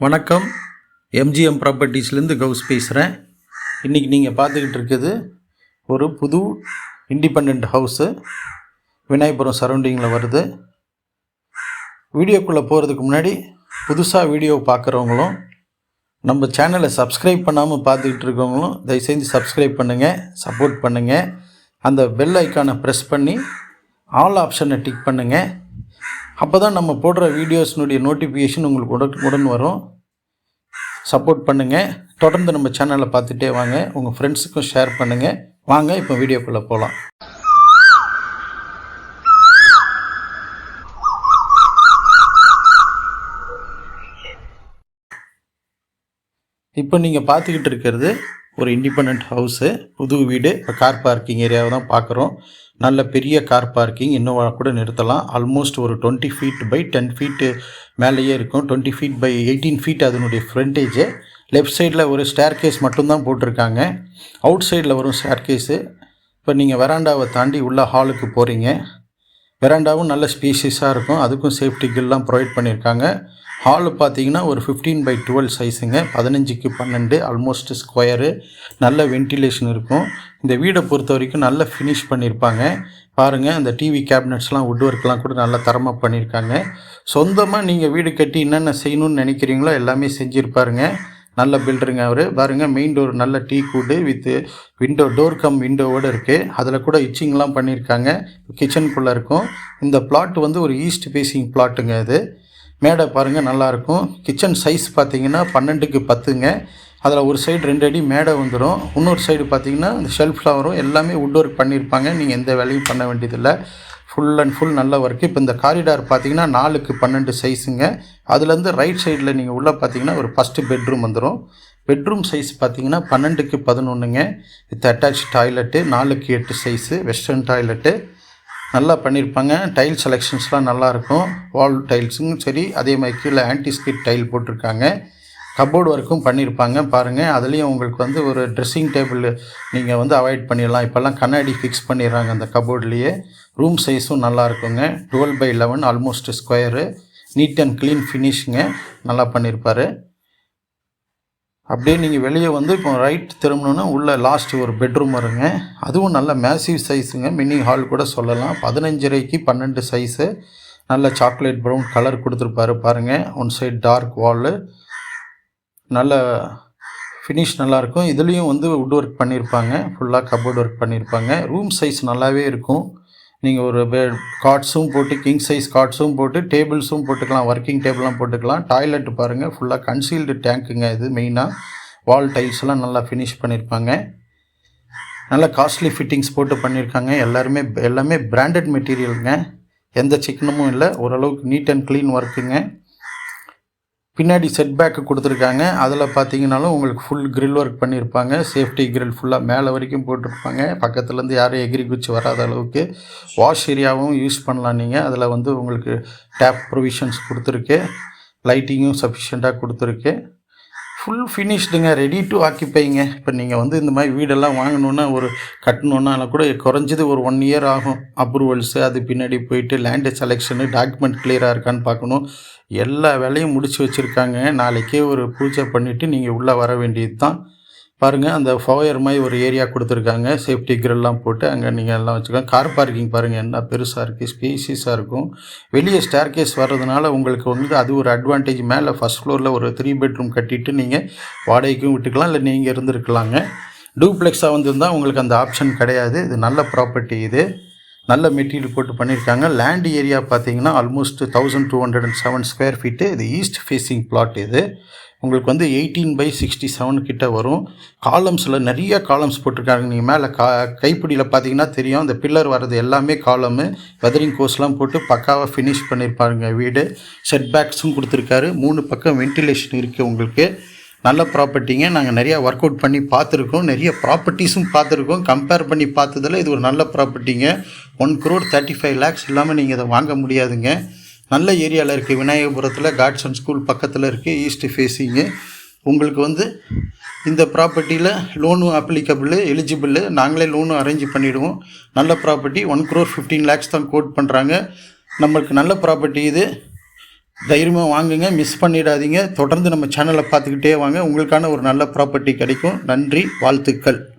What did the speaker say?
வணக்கம். எம்ஜிஎம் ப்ராப்பர்ட்டிஸ்லேருந்து கவுஸ் பேசுகிறேன் இன்றைக்கி நீங்கள் பார்த்துக்கிட்டு இருக்குது ஒரு புது இண்டிபெண்ட் ஹவுஸு விநாயகபுரம் சரௌண்டிங்கில் வருது. வீடியோக்குள்ளே போகிறதுக்கு முன்னாடி புதுசாக வீடியோ பார்க்குறவங்களும் நம்ம சேனலை சப்ஸ்கிரைப் பண்ணாமல் பார்த்துக்கிட்டு இருக்கவங்களும் தயவுசெஞ்சு சப்ஸ்கிரைப் பண்ணுங்கள் சப்போர்ட் பண்ணுங்கள் அந்த பெல் ஐக்கானை ப்ரெஸ் பண்ணி ஆல் ஆப்ஷனை டிக் பண்ணுங்கள் அப்போ தான் நம்ம போடுற வீடியோஸ்னுடைய நோட்டிஃபிகேஷன் உங்களுக்கு உடனுக்குடன் வரும். சப்போர்ட் பண்ணுங்கள் தொடர்ந்து நம்ம சேனலை பார்த்துட்டே வாங்க. உங்கள் ஃப்ரெண்ட்ஸுக்கும் ஷேர் பண்ணுங்கள் வாங்க இப்போ வீடியோக்குள்ளே போகலாம் இப்போ நீங்கள் பார்த்துக்கிட்டு இருக்கிறது ஒரு இண்டிபெண்ட் ஹவுஸு புது வீடு இப்போ கார் பார்க்கிங் ஏரியாவை தான் பார்க்குறோம் நல்ல பெரிய கார் பார்க்கிங் இன்னும் கூட நிறுத்தலாம். ஆல்மோஸ்ட் ஒரு twenty feet by ten feet மேலேயே இருக்கும். Twenty feet by eighteen feet அதனுடைய ஃப்ரண்டேஜு லெஃப்ட் சைடில் ஒரு ஸ்டேர் கேஸ் மட்டும்தான் போட்டிருக்காங்க. அவுட் சைடில் வரும் ஸ்டேர் கேஸு இப்போ நீங்கள் வராண்டாவை தாண்டி உள்ள ஹாலுக்கு போகிறீங்க வெராண்டாவும் நல்ல ஸ்பீஷியஸாக இருக்கும். அதுக்கும் சேஃப்டி கில்லாம் ப்ரொவைட் பண்ணியிருக்காங்க. ஹாலு பார்த்தீங்கன்னா ஒரு ஃபிஃப்டீன் பை டுவெல் சைஸுங்க பதினஞ்சுக்கு பன்னெண்டு ஆல்மோஸ்ட் ஸ்கொயரு நல்ல வென்டிலேஷன் இருக்கும். இந்த வீடை பொறுத்த வரைக்கும் நல்ல ஃபினிஷ் பண்ணியிருப்பாங்க. பாருங்கள் அந்த டிவி கேபினட்ஸ்லாம் வுட் ஒர்க்லாம் கூட நல்லா தரமாக பண்ணியிருக்காங்க. சொந்தமாக நீங்கள் வீடு கட்டி என்னென்ன செய்யணும்னு நினைக்கிறீங்களோ எல்லாமே செஞ்சுருப்பாருங்க. நல்ல பில்டருங்க அவர். பாருங்கள் மெயின் டோர் நல்ல teak wood with window door cum விண்டோவோடு இருக்குது அதில் கூட இச்சிங்லாம் பண்ணியிருக்காங்க கிச்சனுக்குள்ளே இருக்கும். இந்த பிளாட் வந்து ஒரு ஈஸ்ட் ஃபேஸிங் பிளாட்டுங்க இது மேடை பாருங்கள் நல்லாயிருக்கும் கிச்சன் சைஸ் பார்த்தீங்கன்னா பன்னெண்டுக்கு பத்துங்க. அதில் ஒரு சைடு ரெண்டு அடி மேடை வந்துடும் இன்னொரு சைடு பார்த்தீங்கன்னா இந்த ஷெல்ஃப்லாம் வரும். எல்லாமே உட் ஒர்க் பண்ணியிருப்பாங்க நீங்கள் எந்த வேலையும் பண்ண வேண்டியதில்லை. ஃபுல் அண்ட் ஃபுல் நல்ல ஒர்க்கு இப்போ இந்த காரிடார் பார்த்தீங்கன்னா நாலுக்கு பன்னெண்டு சைஸுங்க அதுலேருந்து ரைட் சைடில் நீங்கள் உள்ளே பார்த்தீங்கன்னா ஒரு ஃபஸ்ட்டு பெட்ரூம் வந்துடும் பெட்ரூம் சைஸ் பார்த்தீங்கன்னா பன்னெண்டுக்கு பதினொன்றுங்க வித் அட்டாச் டாய்லெட்டு நாலுக்கு எட்டு சைஸு வெஸ்டர்ன் டாய்லெட்டு நல்லா பண்ணியிருப்பாங்க டைல் செலெக்ஷன்ஸ்லாம் நல்லாயிருக்கும் வால் டைல்ஸும் சரி அதே மாதிரி கீழே ஆன்டிஸ்கிட் டைல் போட்டிருக்காங்க. கபோர்டு ஒர்க்கும் பண்ணியிருப்பாங்க பாருங்கள் அதுலேயும் உங்களுக்கு வந்து ஒரு ட்ரெஸ்ஸிங் டேபிள் நீங்கள் வந்து அவாய்ட் பண்ணிடலாம். இப்போல்லாம் கண்ணாடி ஃபிக்ஸ் பண்ணிடுறாங்க அந்த கபோர்ட்லேயே ரூம் சைஸும் நல்லா இருக்குங்க. Twelve by eleven almost square neat and clean ஃபினிஷுங்க நல்லா பண்ணியிருப்பார் அப்படியே நீங்கள் வெளியே வந்து இப்போ ரைட் திரும்பணுன்னா உள்ளே லாஸ்ட் ஒரு பெட்ரூம் வருங்க. அதுவும் நல்ல மேசிவ் சைஸுங்க மினி ஹால் கூட சொல்லலாம். பதினஞ்சரைக்கு பன்னெண்டு சைஸு நல்ல சாக்லேட் ப்ரௌன் கலர் கொடுத்துருப்பாரு பாருங்கள் ஒன் சைட் டார்க் வாலு நல்ல ஃபினிஷ் நல்லாயிருக்கும் இதுலேயும் வந்து வுட் ஒர்க் பண்ணியிருப்பாங்க ஃபுல்லாக கபோர்ட் ஒர்க் பண்ணியிருப்பாங்க ரூம் சைஸ் நல்லாவே இருக்கும். நீங்கள் ஒரு பெ காட்ஸும் போட்டு கிங் சைஸ் காட்ஸும் போட்டு டேபிள்ஸும் போட்டுக்கலாம் ஒர்க்கிங் டேபிள்லாம் போட்டுக்கலாம். டாய்லெட் பாருங்கள் ஃபுல்லாக கன்சீல்டு டேங்க்குங்க இது மெயினாக வால் டைல்ஸ்லாம் நல்லா ஃபினிஷ் பண்ணியிருப்பாங்க நல்ல காஸ்ட்லி ஃபிட்டிங்ஸ் போட்டு பண்ணியிருக்காங்க எல்லாருமே எல்லாமே பிராண்டட் மெட்டீரியலுங்க எந்த சிக்கனமும் இல்லை ஓரளவுக்கு நீட் அண்ட் க்ளீன் ஒர்க்குங்க பின்னாடி செட் பேக்கு கொடுத்துருக்காங்க. அதில் பார்த்தீங்கனாலும் உங்களுக்கு ஃபுல் கிரில் ஒர்க் பண்ணியிருப்பாங்க சேஃப்டி கிரில் ஃபுல்லாக மேலே வரைக்கும் போட்டிருப்பாங்க. பக்கத்துலேருந்து யாரும் எகிரி குச்சி வராத அளவுக்கு வாஷ் ஏரியாவும் யூஸ் பண்ணலாம் நீங்கள் அதில் வந்து உங்களுக்கு டேப் ப்ரொவிஷன்ஸ் கொடுத்துருக்கு. லைட்டிங்கும் சஃபிஷியண்ட்டாக கொடுத்துருக்கு. ஃபுல் ஃபினிஷ்டுங்க ரெடி டு ஆக்கிப்பைங்க இப்போ நீங்கள் வந்து இந்த மாதிரி வீடெல்லாம் வாங்கணுன்னா ஒரு கட்டணுன்னா கூட குறைஞ்சது ஒரு ஒன் இயர் ஆகும். அப்ரூவல்ஸு அது பின்னாடி போயிட்டு லேண்டு செலெக்ஷனு டாக்குமெண்ட் கிளியராக இருக்கான்னு பார்க்கணும். எல்லா வேலையும் முடித்து வச்சுருக்காங்க. நாளைக்கே ஒரு பூஜை பண்ணிவிட்டு நீங்கள் உள்ளே வர வேண்டியது தான் பாருங்கள் அந்த ஃபோயர் மாதிரி ஒரு ஏரியா கொடுத்துருக்காங்க. சேஃப்டி கிரில்லாம் போட்டு அங்கே நீங்கள் எல்லாம் வச்சுக்கலாம் கார் பார்க்கிங் பாருங்கள் என்ன பெருசாக இருக்குது ஸ்பேசியஸாக இருக்கும். வெளியே ஸ்டேர் கேஸ் வர்றதுனால உங்களுக்கு வந்து அது ஒரு அட்வான்டேஜ் மேலே ஃபஸ்ட் ஃப்ளோரில் ஒரு த்ரீ பெட்ரூம் கட்டிட்டு நீங்கள் வாடகைக்கும் விட்டுக்கலாம் இல்லை நீங்கள் இருந்துருக்கலாங்க. டூப்ளெக்ஸாக வந்திருந்தால் உங்களுக்கு அந்த ஆப்ஷன் கிடையாது. இது நல்ல ப்ராப்பர்ட்டி இது. நல்ல மெட்டீரியல் போட்டு பண்ணியிருக்காங்க. லேண்ட் ஏரியா பார்த்தீங்கன்னா almost thousand two hundred and seven square feet இது ஈஸ்ட் ஃபேஸிங் பிளாட் இது. உங்களுக்கு வந்து எயிட்டீன் பை சிக்ஸ்டி செவன் கிட்ட வரும். காலம்ஸில் நிறைய காலம்ஸ் போட்டிருக்காங்க. நீங்கள் மேலே கா கைப்பிடியில் பார்த்தீங்கன்னா தெரியும். அந்த பில்லர் வர்றது எல்லாமே காலமு வெதரிங் கோர்ஸ்லாம் போட்டு பக்காவாக ஃபினிஷ் பண்ணியிருப்பாருங்க வீடு. செட் பேக்ஸும் கொடுத்துருக்காரு. மூணு பக்கம் வென்டிலேஷன் இருக்குது உங்களுக்கு. நல்ல ப்ராப்பர்ட்டிங்க நாங்கள் நிறையா ஒர்க் அவுட் பண்ணி பார்த்துருக்கோம். நிறைய ப்ராப்பர்ட்டிஸும் பார்த்துருக்கோம். கம்பேர் பண்ணி பார்த்ததில் இது ஒரு நல்ல ப்ராப்பர்ட்டிங்க one crore thirty five lakhs இல்லாமல் நீங்கள் இதை வாங்க முடியாதுங்க. நல்ல ஏரியாவில் இருக்குது விநாயகபுரத்தில் காட்சன் ஸ்கூல் பக்கத்தில் இருக்குது ஈஸ்ட் ஃபேஸிங்கு உங்களுக்கு வந்து இந்த ப்ராப்பர்ட்டியில் லோனும் அப்ளிகபிள் எலிஜிபிள் நாங்களே லோனும் அரேஞ்ச் பண்ணிவிடுவோம் நல்ல property one crore fifteen lakhs தான் கோட் பண்ணுறாங்க நம்மளுக்கு நல்ல ப்ராப்பர்ட்டி இது. தைரியமாக வாங்குங்க மிஸ் பண்ணிடாதீங்க. தொடர்ந்து நம்ம சேனலை பார்த்துக்கிட்டே வாங்க. உங்களுக்கான ஒரு நல்ல ப்ராப்பர்ட்டி கிடைக்கும். நன்றி வாழ்த்துக்கள்.